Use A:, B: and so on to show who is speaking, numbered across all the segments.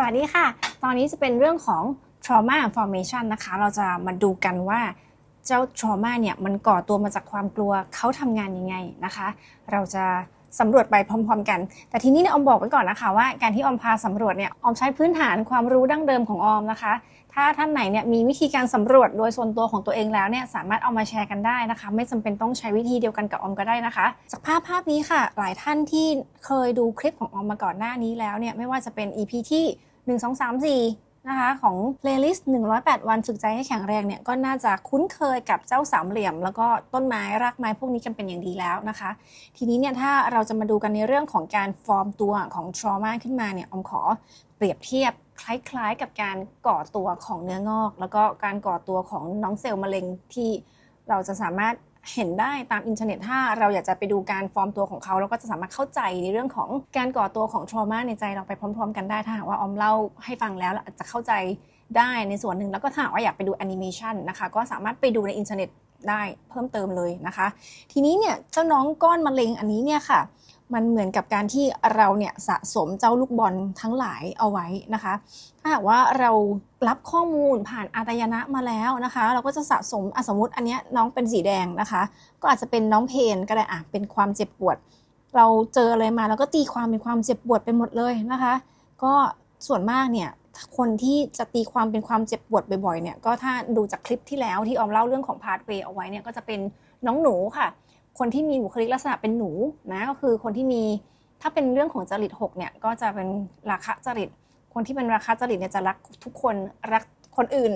A: สวัสดีค่ะ ตอนนี้จะเป็นเรื่องของ trauma formation นะคะ เราจะมาดูกันว่าเจ้า trauma เนี่ยมันก่อตัวมาจากความกลัวเขาทำงานยังไงนะคะ เราจะสำรวจไปพร้อมๆกัน แต่ทีนี้เนี่ยอมบอกไว้ก่อนนะคะว่าการที่อมพาสำรวจเนี่ยอมใช้พื้นฐานความรู้ดั้งเดิมของอมนะคะ ถ้าท่านไหนเนี่ยมีวิธีการสำรวจโดยส่วนตัวของตัวเองแล้วเนี่ยสามารถเอามาแชร์กันได้นะคะ ไม่จำเป็นต้องใช้วิธีเดียวกันกับออมก็ได้นะคะ จากภาพภาพนี้ค่ะ หลายท่านที่เคยดูคลิปของออมมาก่อนหน้านี้แล้วเนี่ยไม่ว่าจะเป็น EP ที่ 1 2 3 4 นะคะ ของ playlist 108 วันฝึกใจให้แข็งแรงเนี่ยก็น่าจะคุ้นเคยกับเจ้าสามเหลี่ยม แล้วก็ต้นไม้รากไม้พวกนี้กันเป็นอย่างดีแล้วนะคะ ทีนี้เนี่ยถ้าเราจะมาดูกันในเรื่องของการฟอร์มตัวของ trauma ขึ้นมาเนี่ยออมขอเปรียบเทียบคล้ายๆ กับการก่อตัวของเนื้องอก แล้วก็การก่อตัวของน้องเซลล์มะเร็งที่เราจะสามารถ เห็นได้ตามอินเทอร์เน็ตถ้าเราอยากจะไปดูการฟอร์มตัวของเขาเราก็จะสามารถเข้าใจในเรื่องของการก่อตัวของทรมาในใจเราไปพร้อม ๆ กันได้ถ้าหากว่าออมเล่าให้ฟังแล้วอาจจะเข้าใจได้ในส่วนหนึ่งแล้วก็ถ้าหากว่าอยากไปดูแอนิเมชันนะคะก็สามารถไปดูในอินเทอร์เน็ตได้เพิ่มเติมเลยนะคะ ทีนี้เนี่ยเจ้าน้องก้อนมะเร็งอันนี้เนี่ยค่ะ มันเหมือนกับการที่เราเนี่ยสะสมเจ้าลูกบอลทั้งหลายเอาไว้นะคะ ถ้าหากว่าเรารับข้อมูลผ่านอายนะมาแล้วนะคะ เราก็จะสะสมอสมมติอันเนี้ยน้องเป็นสีแดงนะคะ ก็อาจจะเป็นน้องเพนก็ได้อะเป็นความเจ็บปวด เราเจออะไรมาแล้วก็ตีความเป็นความเจ็บปวดไปหมดเลยนะคะ ก็ส่วนมากเนี่ยคนที่จะตีความเป็นความเจ็บปวดบ่อยๆเนี่ยก็ถ้าดูจากคลิปที่แล้วที่ออมเล่าเรื่องของพาร์ทเวย์เอาไว้เนี่ยก็จะเป็นน้องหนูค่ะ คนที่มีบุคลิกลักษณะเป็นหนูนะก็คือคนที่มีถ้าเป็นเรื่องของจริต6เนี่ยก็จะเป็นราคะจริต คนที่เป็นราคะจริตเนี่ยจะรักทุกคนรักคนอื่น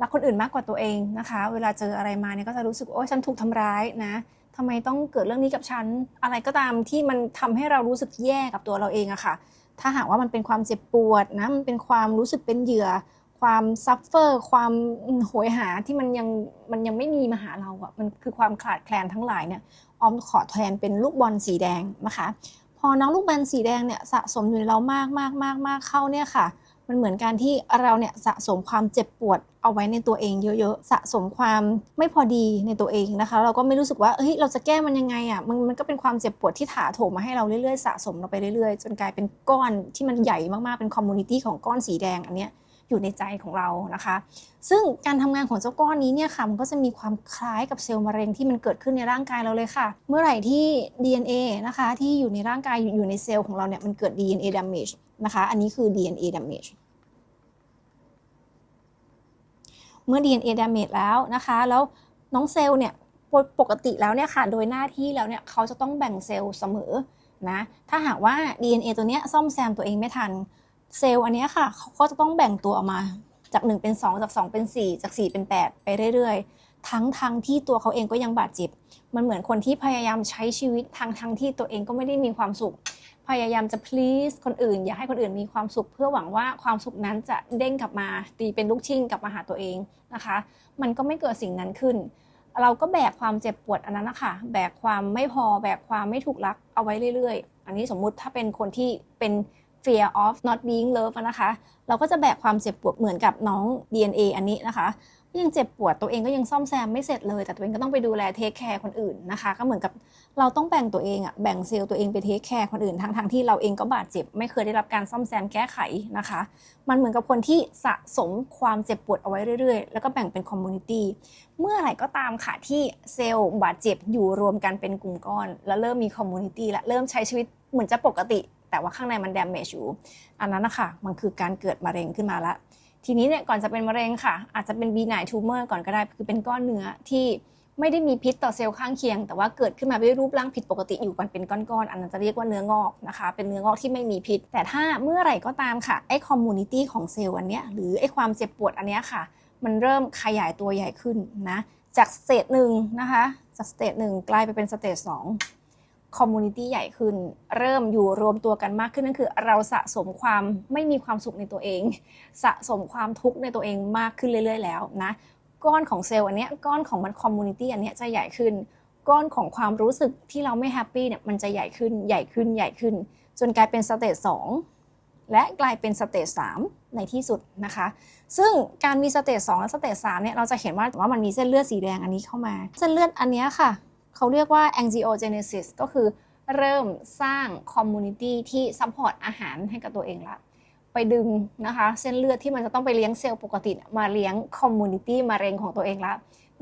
A: รักคนอื่นมากกว่าตัวเองนะคะ เวลาเจออะไรมาเนี่ยก็จะรู้สึกโอ้ฉันถูกทำร้ายนะทำไมต้องเกิดเรื่องนี้กับฉัน อะไรก็ตามที่มันทำให้เรารู้สึกแย่กับตัวเราเองอะค่ะ ถ้าหากว่ามันเป็นความเจ็บปวดนะมันเป็นความรู้สึกเป็นเหยื่อ ความซัฟเฟอร์ ความโหยหาที่มันยังมันยังไม่มีมาหาเราอะมันคือความขาดแคลนทั้งหลายเนี่ยออมขอแทนเป็นลูกบอลสีแดงนะคะ พอน้องลูกบอลสีแดงเนี่ยสะสมอยู่ในเรามากมากมากมากเข้าเนี่ยค่ะ มันเหมือนการที่เราเนี่ยสะสมความเจ็บปวดเอาไว้ในตัวเองเยอะๆสะสมความไม่พอดีในตัวเองนะคะ เราก็ไม่รู้สึกว่าเฮ้ยเราจะแก้มันยังไงอะมันมันก็เป็นความเจ็บปวดที่ถาโถมมาให้เราเรื่อยๆสะสมเราไปเรื่อยๆ จนกลายเป็นก้อนที่มันใหญ่มากๆเป็นคอมมูนิตี้ของก้อนสีแดงอันเนี้ย อยู่ในใจของเรานะคะ ซึ่งการทำงานของเจ้าก้อนนี้เนี่ยค่ะมันก็จะมีความคล้ายกับเซลล์มะเร็งที่มันเกิดขึ้นในร่างกายเราเลยค่ะ เมื่อไหร่ที่ DNA นะคะที่อยู่ในร่างกายอยู่ในเซลล์ของเราเนี่ยมันเกิด DNA damage นะคะ อันนี้คือ DNA damage เมื่อ DNA damage แล้วนะคะ แล้วน้องเซลล์เนี่ยปกติแล้วเนี่ยค่ะ โดยหน้าที่แล้วเนี่ยเขาจะต้องแบ่งเซลล์เสมอนะ ถ้าหากว่า DNA ตัวเนี้ยซ่อมแซมตัวเองไม่ทัน เซลล์อันนี้ค่ะเขาก็จะต้องแบ่งตัวออกมาจาก 1 เป็น 2 จาก 2 เป็น 4 จาก 4 เป็น 8 ไปเรื่อยๆ ทั้งทั้งที่ตัวเขาเองก็ยังบาดเจ็บ มันเหมือนคนที่พยายามใช้ชีวิตทั้งทั้งที่ตัวเองก็ไม่ได้มีความสุข พยายามจะ please คนอื่น อยากให้คนอื่นมีความสุข เพื่อหวังว่าความสุขนั้นจะเด้งกลับมาตีเป็นลูกชิ่งกลับมาหาตัวเองนะคะ มันก็ไม่เกิดสิ่งนั้นขึ้น เราก็แบกความเจ็บปวดอันนั้นนะคะแบกความไม่พอแบกความไม่ถูกรักเอาไว้เรื่อยๆ อันนี้สมมุติถ้าเป็นคนที่เป็น fear of not being loved นะคะ เราก็จะแบกความเจ็บปวดเหมือนกับน้อง DNA อันนี้นะคะยังเจ็บปวดตัวเองก็ยังซ่อมแซมไม่เสร็จเลย แต่ตัวเองก็ต้องไปดูแลเทคแคร์คนอื่นนะคะ ก็เหมือนกับเราต้องแบ่งตัวเองอะแบ่งเซลล์ตัวเองไปเทคแคร์คนอื่นทั้งทงที่เราเองก็บาดเจ็บ ไม่เคยได้รับการซ่อมแซมแก้ไขนะคะ มันเหมือนกับคนที่สะสมความเจ็บปวดเอาไว้เรื่อยๆ แล้วก็แบ่งเป็นคอมมูนิตี้เมื่อไหร่ก็ตามค่ะที่เซลล์บาดเจ็บอยู่รวมกันเป็นกลุ่มก้อน แล้วเริ่มมีคอมมูนิตี้และเริ่มใช้ชีวิตเหมือนจะปกติ แต่ว่าข้างในมัน damage อยู่ อันนั้นนะคะมันคือการเกิดมะเร็งขึ้นมาละ ทีนี้เนี่ยก่อนจะเป็นมะเร็งค่ะ อาจจะเป็น benign tumor ก่อนก็ได้คือเป็นก้อนเนื้อที่ไม่ได้มีพิษต่อเซลล์ข้างเคียง แต่ว่าเกิดขึ้นมาด้วยรูปร่างผิดปกติอยู่มันเป็นก้อนๆ อันนั้นจะเรียกว่าเนื้องอกนะคะ เป็นเนื้องอกที่ไม่มีพิษ แต่ถ้าเมื่อไหร่ก็ตามค่ะ ไอ้คอมมูนิตี้ของเซลล์อันเนี้ยหรือไอ้ความเจ็บปวดอันเนี้ยค่ะ มันเริ่มขยายตัวใหญ่ขึ้นนะ จากสเตจหนึ่งนะคะ จากสเตจหนึ่งกลายไปเป็นสเตจสอง คอมมูนิตี้ใหญ่ขึ้น เริ่มอยู่รวมตัวกันมากขึ้นนั่นคือ เราสะสมความไม่มีความสุขในตัวเอง สะสมความทุกข์ในตัวเองมากขึ้นเรื่อย ๆ แล้วนะก้อนของเซลล์อันเนี้ยก้อนของมันคอมมูนิตี้อันเนี้ยจะใหญ่ขึ้น ก้อนของความรู้สึกที่เราไม่แฮปปี้เนี่ยมันจะใหญ่ขึ้นใหญ่ขึ้นใหญ่ขึ้น จนกลายเป็นสเตจสองและกลายเป็นสเตจสามในที่สุดนะคะ ซึ่งการมีสเตจสองและสเตจสามเนี่ยเราจะเห็นว่าว่ามันมีเส้นเลือดสีแดงอันนี้เข้ามา เส้นเลือดอันเนี้ยค่ะ เขาเรียกว่า angiogenesis ก็คือเริ่มสร้างคอมมูนิตี้ที่ซัพพอร์ตอาหารให้กับตัวเองละไปดึงนะคะ เส้นเลือดที่มันจะต้องไปเลี้ยงเซลล์ปกติมาเลี้ยงคอมมูนิตี้มะเร็งของตัวเองละ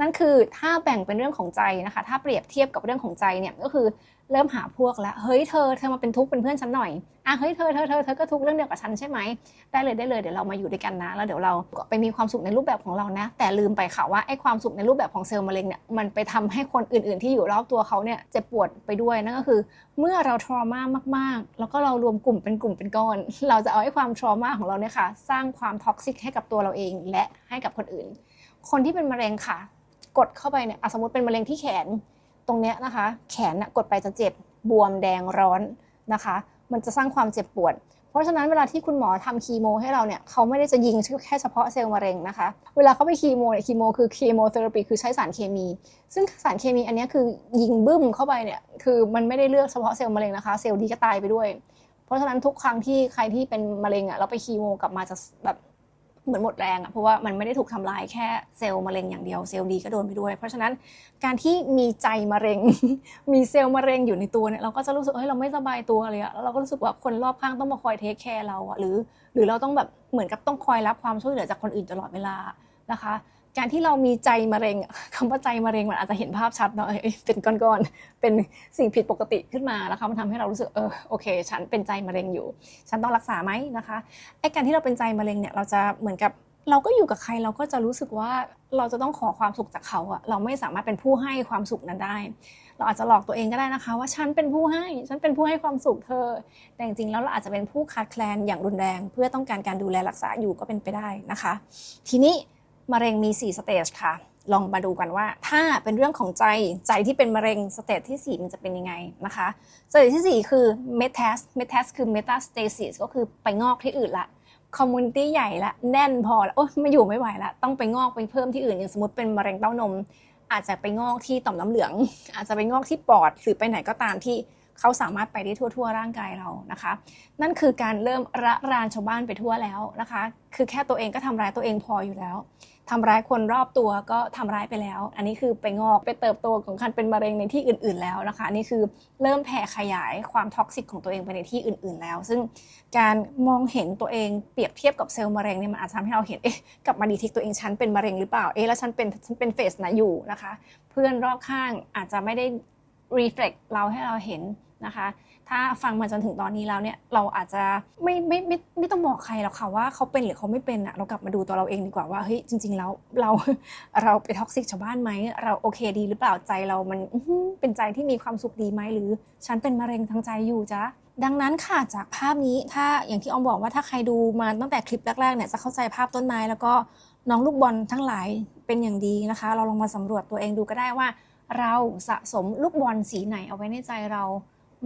A: นั่นคือถ้าแบ่งเป็นเรื่องของใจนะคะ ถ้าเปรียบเทียบกับเรื่องของใจเนี่ยก็คือเริ่มหาพวกแล้วเฮ้ยเธอเธอมาเป็นทุกข์เป็นเพื่อนฉันหน่อยอะเฮ้ยเธอเธอเธอเธอก็ทุกข์เรื่องเดียวกับฉันใช่ไหมได้เลยได้เลยเดี๋ยวเรามาอยู่ด้วยกันนะ แล้วเดี๋ยวเราก็ไปมีความสุขในรูปแบบของเรานะ แต่ลืมไปค่ะว่าไอ้ความสุขในรูปแบบของเซลล์มะเร็งเนี่ยมันไปทำให้คนอื่น ๆ ที่อยู่รอบตัวเขาเนี่ยเจ็บปวดไปด้วยนั่นก็คือ เมื่อเราทรมามาก ๆ แล้วก็เรารวมกลุ่มเป็นกลุ่มเป็นก้อน เราจะเอาไอ้ความทรมาของเราเนี่ยค่ะสร้างความท็อกซิกให้กับตัวเราเองและให้กับคนอื่น คนที่เป็นมะเร็งค่ะ กดเข้าไปเนี่ยสมมติเป็นมะเร็งที่แขนตรงเนี้ยนะคะ แขนน่ะกดไปจะเจ็บบวมแดงร้อนนะคะ มันจะสร้างความเจ็บปวด เพราะฉะนั้นเวลาที่คุณหมอทำคีโมให้เราเนี่ยเขาไม่ได้จะยิงแค่เฉพาะเซลล์มะเร็งนะคะ เวลาเขาไปคีโมเนี่ยคีโมคือคีโมเทอราปีคือใช้สารเคมี ซึ่งสารเคมีอันนี้คือยิงบึ้มเข้าไปเนี่ยคือมันไม่ได้เลือกเฉพาะเซลล์มะเร็งนะคะ เซลล์ดีก็ตายไปด้วย เพราะฉะนั้นทุกครั้งที่ใครที่เป็นมะเร็งอะเราไปคีโมกลับมาจะแบบ เหมือนหมดแรงอะเพราะว่ามันไม่ได้ถูกทำลายแค่เซลล์มะเร็งอย่างเดียวเซลล์ดีก็โดนไปด้วย เพราะฉะนั้นการที่มีใจมะเร็ง มีเซลล์มะเร็งอยู่ในตัวเนี่ยเราก็จะรู้สึกเฮ้ยเราไม่สบายตัวเลยอะแล้วเราก็รู้สึกว่าคนรอบข้างต้องมาคอยเทคแคร์เราอะหรือ หรือเราต้องแบบเหมือนกับต้องคอยรับความช่วยเหลือจากคนอื่นตลอดเวลานะคะ การที่เรามีใจมะเร็งคำว่าใจมะเร็งมันอาจจะเห็นภาพชัดเนาะเอ้ยเป็นก้อนๆเป็นสิ่งผิดปกติขึ้นมานะคะมันทำให้เรารู้สึกเออโอเค ฉันเป็นใจมะเร็งอยู่ ฉันต้องรักษาไหมนะคะไอ้การที่เราเป็นใจมะเร็งเนี่ยเราจะเหมือนกับเราก็อยู่กับใครเราก็จะรู้สึกว่าเราจะต้องขอความสุขจากเขาอะเราไม่สามารถเป็นผู้ให้ความสุขนั้นได้ เราอาจจะหลอกตัวเองก็ได้นะคะ ว่าฉันเป็นผู้ให้ ฉันเป็นผู้ให้ความสุขเธอ แต่จริงๆแล้วเราอาจจะเป็นผู้ขาดแคลนอย่างรุนแรง เพื่อต้องการการดูแลรักษาอยู่ก็เป็นไปได้นะคะ ทีนี้ มะเร็งมี 4 สเตจค่ะ ลองมาดูกันว่า ถ้าเป็นเรื่องของใจใจที่เป็นมะเร็งสเตจที่ 4 มันจะเป็นยังไงนะคะสเตจที่ 4 คือ metas metas คือ metastasis ก็คือไปงอกที่อื่นละคอมมูนิตี้ใหญ่ละแน่นพอแล้วโอ้ไม่อยู่ไม่ไหวละต้องไปงอกไปเพิ่มที่อื่นอย่างสมมติเป็นมะเร็งเต้านม อาจจะไปงอกที่ต่อมน้ำเหลือง อาจจะไปงอกที่ปอดหรือไปไหนก็ตามที่เขาสามารถไปได้ทั่ว ๆ ร่างกายเรานะคะ นั่นคือการเริ่มระรานชาวบ้านไปทั่วแล้วนะคะ คือแค่ตัวเองก็ทำร้ายตัวเองพออยู่แล้ว ทำร้ายคนรอบตัวก็ทำร้ายไปแล้ว อันนี้คือไปงอกไปเติบโตของการเป็นมะเร็งในที่อื่น ๆ แล้วนะคะนี่คือเริ่มแผ่ขยายความท็อกซิกของตัวเองไปในที่อื่น ๆ แล้ว ซึ่งการมองเห็นตัวเองเปรียบเทียบกับเซลล์มะเร็งเนี่ยมันอาจทำให้เราเห็นเอ๊ะกลับมาดีทิกตัวเองฉันเป็นมะเร็งหรือเปล่าเอ๊ะแล้วฉันเป็นฉันเป็นเฟสไหนอยู่นะคะ เพื่อนรอบข้างอาจจะไม่ได้ reflect เราให้เราเห็นนะคะ ถ้าฟังมาจนถึงตอนนี้แล้วเนี่ยเราอาจจะไม่ไม่ไม่ไม่ต้องบอกใครหรอกค่ะว่าเขาเป็นหรือเขาไม่เป็นอะเรากลับมาดูตัวเราเองดีกว่าว่าเฮ้ยจริง ๆ แล้วเราเราไปท็อกซิกชาวบ้านไหมเราโอเคดีหรือเปล่าใจเรามันเป็นใจที่มีความสุขดีไหมหรือ ฉันเป็นมะเร็งทางใจอยู่จ้ะดังนั้นค่ะจากภาพนี้ถ้าอย่างที่ออมบอกว่าถ้าใครดูมาตั้งแต่คลิปแรกๆเนี่ยจะเข้าใจภาพต้นไม้ แล้วก็น้องลูกบอลทั้งหลายเป็นอย่างดีนะคะ เราลองมาสำรวจตัวเองดูก็ได้ว่า เราสะสมลูกบอลสีไหนเอาไว้ในใจเรา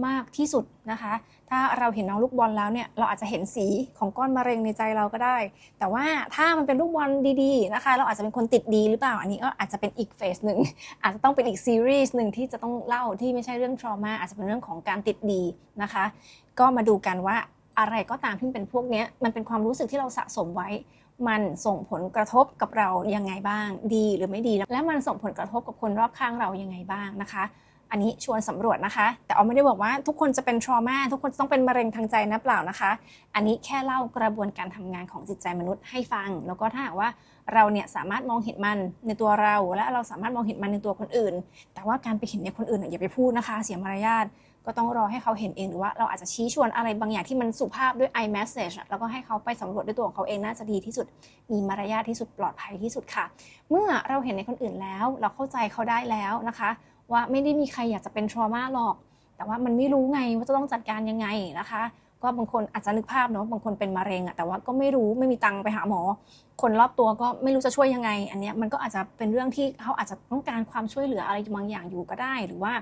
A: มากที่สุดนะคะ ถ้าเราเห็นน้องลูกบอลแล้วเนี่ยเราอาจจะเห็นสีของก้อนมะเร็งในใจเราก็ได้ แต่ว่าถ้ามันเป็นลูกบอลดีๆนะคะ เราอาจจะเป็นคนติดดีหรือเปล่าอันนี้ก็อาจจะเป็นอีกเฟสหนึ่งอาจจะต้องเป็นอีกซีรีส์หนึ่งที่จะต้องเล่าที่ไม่ใช่เรื่องทรมาอาจจะเป็นเรื่องของการติดดีนะคะ ก็มาดูกันว่าอะไรก็ตามที่เป็นพวกนี้มันเป็นความรู้สึกที่เราสะสมไว้ มันส่งผลกระทบกับเรายังไงบ้าง ดีหรือไม่ดี และมันส่งผลกระทบกับคนรอบข้างเรายังไงบ้างนะคะ อันนี้ชวนสำรวจนะคะ แต่ออมไม่ได้บอกว่าทุกคนจะเป็นทรมาทุกคนจะต้องเป็นมะเร็งทางใจนะเปล่านะคะ อันนี้แค่เล่ากระบวนการทำงานของจิตใจมนุษย์ให้ฟัง แล้วก็ถ้าหากว่าเราเนี่ยสามารถมองเห็นมันในตัวเรา และเราสามารถมองเห็นมันในตัวคนอื่น แต่ว่าการไปเห็นในคนอื่นอย่าไปพูดนะคะ เสียมารยาทก็ต้องรอให้เขาเห็นเองหรือว่าเราอาจจะชี้ชวนอะไรบางอย่างที่มันสุภาพด้วย iMessage แล้วก็ให้เขาไปสำรวจด้วยตัวของเขาเองน่าจะดีที่สุด มีมารยาทที่สุดปลอดภัยที่สุดค่ะ เมื่อเราเห็นในคนอื่นแล้ว เราเข้าใจเขาได้แล้วนะคะ ว่าไม่ได้มีใครอยากจะเป็นทรมาหรอก แต่ว่ามันไม่รู้ไงว่าจะต้องจัดการยังไงนะคะ ก็บางคนอาจจะนึกภาพเนาะบางคนเป็นมะเร็งอะแต่ว่าก็ไม่รู้ไม่มีตังค์ไปหาหมอ คนรอบตัวก็ไม่รู้จะช่วยยังไง อันเนี้ยมันก็อาจจะเป็นเรื่องที่เขาอาจจะต้องการความช่วยเหลืออะไรบางอย่างอยู่ก็ได้หรือว่า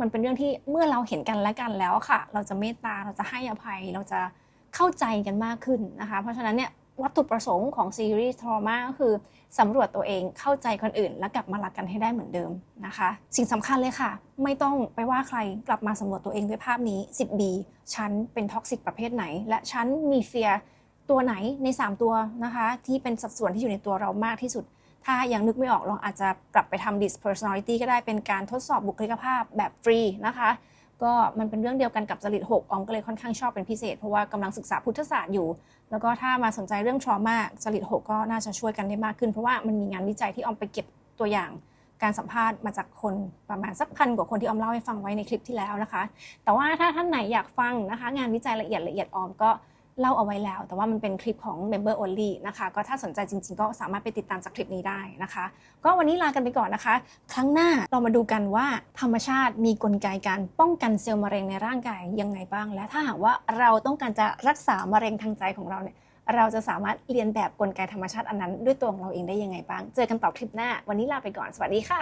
A: มันเป็นเรื่องที่เมื่อเราเห็นกันและกันแล้วค่ะ เราจะเมตตาเราจะให้อภัยเราจะเข้าใจกันมากขึ้นนะคะ เพราะฉะนั้นเนี่ย วัตถุประสงค์ของซีรีส์ทรมาก็คือสำรวจตัวเองเข้าใจคนอื่น และกลับมารักกันให้ได้เหมือนเดิมนะคะ สิ่งสำคัญเลยค่ะ ไม่ต้องไปว่าใครกลับมาสำรวจตัวเองด้วยภาพนี้ 10B ฉันเป็นท็อกซิกประเภทไหน และฉันมีเฟียตัวไหนใน 3 ตัวนะคะ ที่เป็นสัดส่วนที่อยู่ในตัวเรามากที่สุด ถ้ายังนึกไม่ออกลองอาจจะปรับไปทำ dis personality ก็ได้เป็นการทดสอบบุคลิกภาพแบบฟรีนะคะ ก็มันเป็นเรื่องเดียวกันกับจริต6ออมก็เลยค่อนข้างชอบเป็นพิเศษ เพราะว่ากำลังศึกษาพุทธศาสตร์อยู่ แล้วก็ถ้ามาสนใจเรื่องทรมาจริต6ก็น่าจะช่วยกันได้มากขึ้น เพราะว่ามันมีงานวิจัยที่ออมไปเก็บตัวอย่างการสัมภาษณ์มาจากคนประมาณสักพันกว่าคนที่ออมเล่าให้ฟังไว้ในคลิปที่แล้วนะคะ แต่ว่าถ้าท่านไหนอยากฟังนะคะ งานวิจัยละเอียดละเอียดออมก็ เล่าเอาไว้แล้ว แต่ว่ามันเป็นคลิปของ Member Only นะคะ ก็ถ้าสนใจจริง ๆ ก็สามารถไปติดตามจากคลิปนี้ได้นะคะ ก็วันนี้ลากันไปก่อนนะคะ ครั้งหน้าเรามาดูกันว่าธรรมชาติมีกลไกการป้องกันเซลล์มะเร็งในร่างกายยังไงบ้าง และถ้าหากว่าเราต้องการจะรักษามะเร็งทางใจของเราเนี่ยเราจะสามารถเรียนแบบกลไกธรรมชาติอันนั้นด้วยตัวของเราเองได้ยังไงบ้าง เจอกันต่อคลิปหน้า วันนี้ลาไปก่อน สวัสดีค่ะ